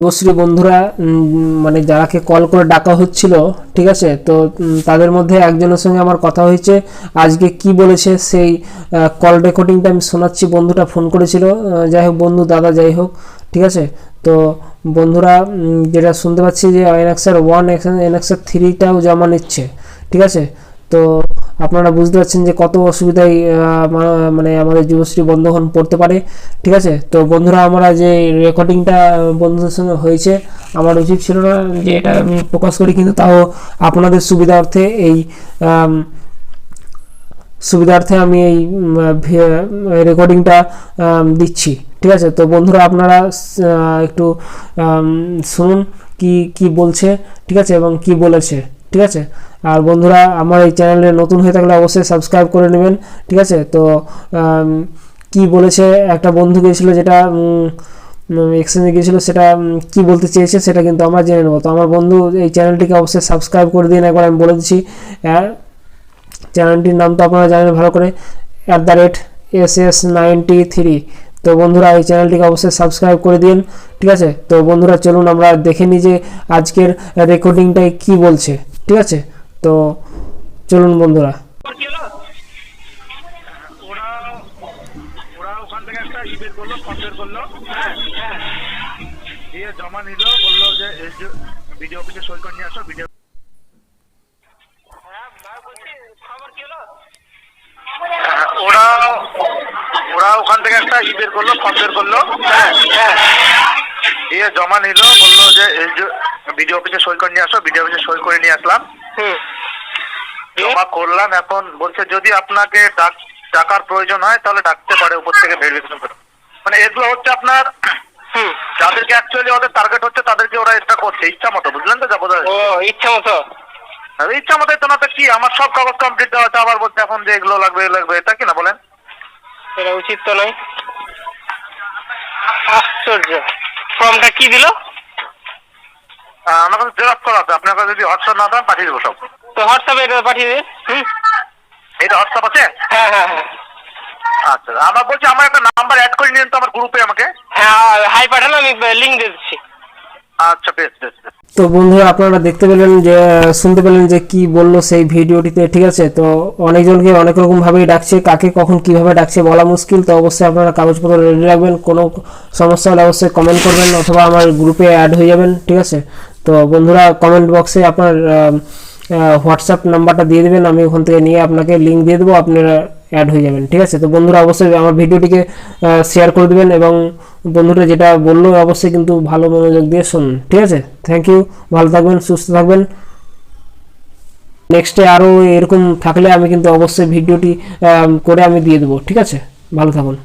শুভশ্রী বন্ধুরা মানে যারাকে কল করে ডাকা হচ্ছিল, ঠিক আছে? তো তাদের মধ্যে একজনের সঙ্গে আমার কথা হয়েছে। আজকে কি বলেছে সেই কল রেকর্ডিংটা আমি শোনাচ্ছি। বন্ধুটা ফোন করেছিল। যাই হোক, বন্ধু, দাদা যাই হোক, ঠিক আছে? তো, বন্ধুরা যেটা শুনতে পাচ্ছি যে এনএক্সার ওয়ান এনএক্সার থ্রিটাও জমা নিচ্ছে, ঠিক আছে? তো আপনারা বুঝতে পারছেন যে কত অসুবিধায় মানে আমাদের যুবশ্রী বন্ধুগণ পড়তে পারে। ঠিক আছে? তো বন্ধুরা, আমরা যে রেকর্ডিংটা বন্ধুদের সঙ্গে হয়েছে, আমার উচিত ছিল না যে এটা আমি প্রকাশ করি, কিন্তু তাও আপনাদের সুবিধার্থে এই সুবিধার্থে আমি এই রেকর্ডিংটা দিচ্ছি। ঠিক আছে? তো বন্ধুরা, আপনারা একটু শুনুন কি কি বলছে, ঠিক আছে? এবং কি বলেছে। ঠিক আছে? আর বন্ধুরা, আমার এই চ্যানেলে নতুন হয়ে থাকলে অবশ্যই সাবস্ক্রাইব করে নেবেন, ঠিক আছে? তো কি বলেছে একটা বন্ধু গিয়েছিল যেটা এক্সচেঞ্জে গিয়েছিল, সেটা কি বলতে চেয়েছে সেটা কিন্তু আমরা জেনে নেব। তো আমার বন্ধু এই চ্যানেলটিকে অবশ্যই সাবস্ক্রাইব করে দিন। একবার আমি বলে দিচ্ছি চ্যানেলটির নাম তো আপনারা জানেন ভালো করে at the rate S S ninety three তো বন্ধুরা এই চ্যানেলটিকে অবশ্যই সাবস্ক্রাইব করে দিন ঠিক আছে? তো বন্ধুরা চলুন আমরা দেখে নিই যে আজকের রেকর্ডিংটায় কি বলছে ঠিক আছে? তো চলুন বন্ধুরা। ওরা ওরা ওখান থেকে একটা ই বের করল ফর্ম বের করল দিয়ে জমা নিল বলল যে ভিডিও অফিসে সই করে নিয়ে আসো ভিডিও ওরা ওরা ওখান থেকে একটা ই বের করল ফর্ম বের করল। দিয়ে জমা নিল বলল যে এই যে ভিডিও অফিসে সই করে নিয়ে আসো ভিডিও অফিসে সই করে নিয়ে আসলাম। জমা করলাম এখন বলছে যদি আপনাকে টাকার প্রয়োজন হয় তাহলে ডাকতে পারে উপর থেকে ভেরিফিকেশন করে। মানে এগুলো হচ্ছে আপনার যাদেরকে অ্যাকচুয়ালি ওদের টার্গেট হচ্ছে তাদেরকে ওরা এটা করছে ইচ্ছা মতো বুঝলেন তো যাব ও ইচ্ছা মতো? ইচ্ছা মতো তো না তো কি? আমার সব কাগজ কমপ্লিট দেওয়া আছে আবার বলছে এখন যে এগুলো লাগবে লাগবে এটা কি না বলেন? এটা উচিত তো নয়। আশ্চর্য। ফর্মটা কি দিল? আমার কাছে জেরক্স করা আছে। আপনার কাছে যদি হোয়াটসঅ্যাপ না দেন পাঠিয়ে দেবো সব। তো হোয়াটসঅ্যাপে এটা পাঠিয়ে দিন হুম। এটা হোয়াটসঅ্যাপ আছে? হ্যাঁ হ্যাঁ হ্যাঁ। আচ্ছা আমার বলছি আমার একটা নাম্বার অ্যাড করে নিন তো আমার গ্রুপে আমাকে। হ্যাঁ হাই পাঠানো আমি লিঙ্ক দিয়ে দিচ্ছি। আচ্ছা বেশ বেশ তো বন্ধুরা, আপনারা দেখতে পেলেন যে, শুনতে পেলেন যে কি বলল সেই ভিডিওটিতে, ঠিক আছে? তো অনেকজনকে অনেক রকম ভাবেই ডাকছে, কাকে কখন কীভাবে ডাকছে বলা মুশকিল, তো অবশ্যই আপনারা কাগজপত্র রেডি রাখবেন, কোনো সমস্যা হলে অবশ্যই কমেন্ট করবেন, অথবা আমার গ্রুপে অ্যাড হয়ে যাবেন, ঠিক আছে? তো বন্ধুরা কমেন্ট বক্সে আপনার হোয়াটসঅ্যাপ নাম্বারটা দিয়ে দেবেন, আমি ওখান থেকে নিয়ে আপনাকে লিঙ্ক দিয়ে দেবো, আপনারা অ্যাড হয়ে যাবেন, ঠিক আছে? তো বন্ধুরা, অবশ্যই আমার ভিডিওটিকে শেয়ার করে দেবেন এবং বন্ধুরা যেটা বলল, অবশ্যই কিন্তু ভালো মনোযোগ দিয়ে শুনুন, ঠিক আছে? থ্যাংক ইউ ভালো থাকবেন, সুস্থ থাকবেন। নেক্সটে আরও এরকম থাকলে আমি কিন্তু অবশ্যই ভিডিওটি করে আমি দিয়ে দেবো, ঠিক আছে? ভালো থাকুন।